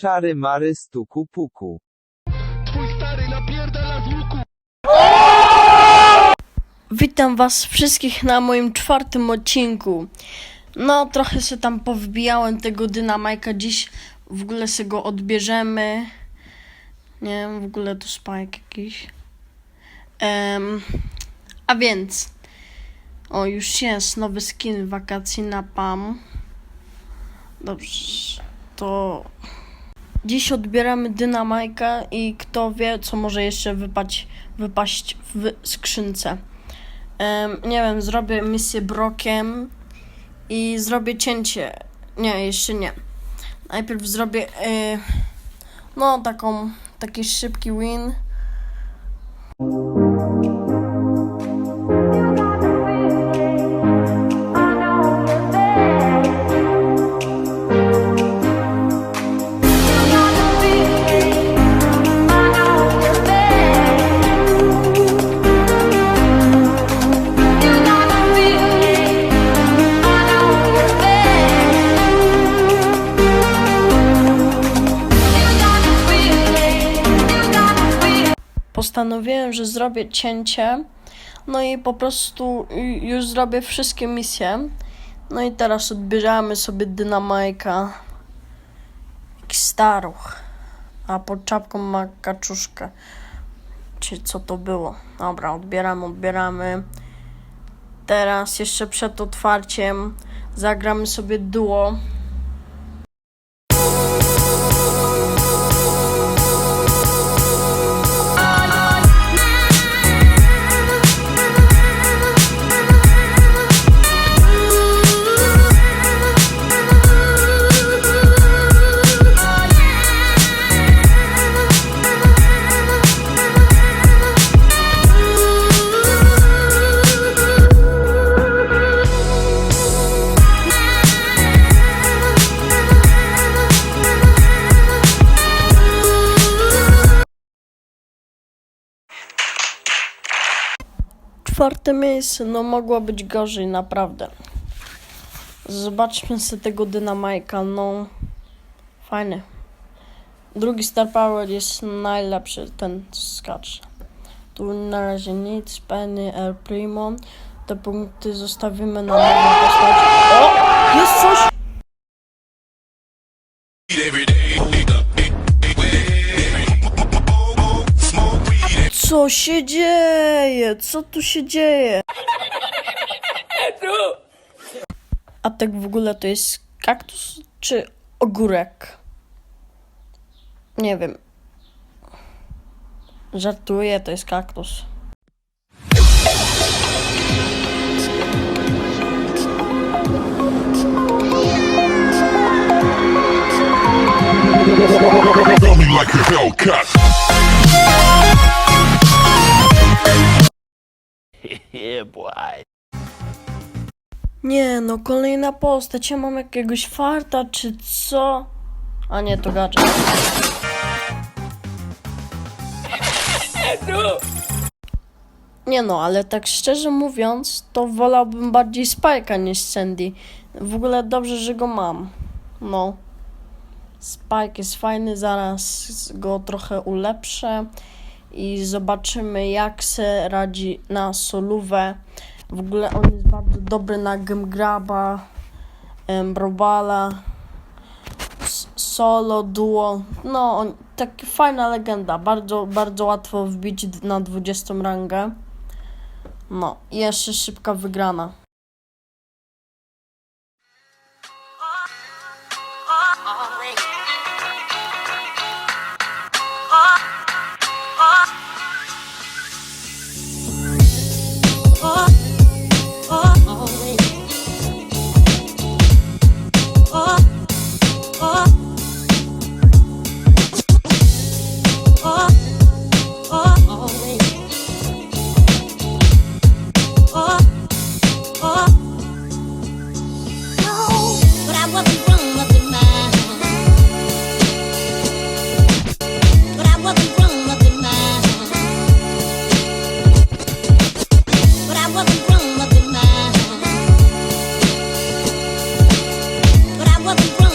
Czary mary stuku puku. Witam was wszystkich na moim czwartym odcinku. No, trochę się tam powbijałem tego dynamajka. Dziś w ogóle sobie go odbierzemy. Nie wiem, w ogóle to spike jakiś. Em, a więc. O, już jest nowy skin wakacji na PAM. Dobrze, to. Dziś odbieramy dynamajka i kto wie, co może jeszcze wypaść, wypaść w skrzynce. Em, nie wiem, zrobię misję brokiem i zrobię cięcie. Nie, jeszcze nie. Najpierw zrobię y, no taką, taki szybki win. Postanowiłem, że zrobię cięcie. No i po prostu już zrobię wszystkie misje. No i teraz odbieramy sobie dynamajka. Staruch. A pod czapką ma kaczuszkę. Czy co to było? Dobra, odbieramy, odbieramy. Teraz jeszcze przed otwarciem zagramy sobie duo. Czwarte miejsce, no mogło być gorzej, naprawdę. Zobaczmy sobie tego dynamajka, no fajny. Drugi Star Power jest najlepszy, ten skacz. Tu na razie nic, Penny, El Primo. Te punkty zostawimy na nową postać. O! Jest coś! Co się dzieje? Co tu się dzieje? A tak w ogóle to jest kaktus czy ogórek? Nie wiem. Żartuję, to jest kaktus. Like a Hellcat. Nie no, kolejna postać. Ja mam jakiegoś farta czy co? A nie, to gadżet. Nie no, ale tak szczerze mówiąc, to wolałbym bardziej Spike'a niż Sandy. W ogóle dobrze, że go mam. No. Spike jest fajny, zaraz go trochę ulepszę i zobaczymy jak se radzi na solówę. W ogóle on jest bardzo dobry na Gmgraba, em, Brobala, solo, duo. No, on, taka fajna legenda. Bardzo, bardzo łatwo wbić na 20 rangę. No, i jeszcze szybka wygrana. what we run.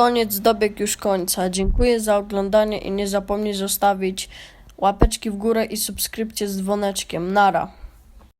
Koniec dobiegł już końca. Dziękuję za oglądanie i nie zapomnij zostawić łapeczki w górę i subskrypcję z dzwoneczkiem. Nara.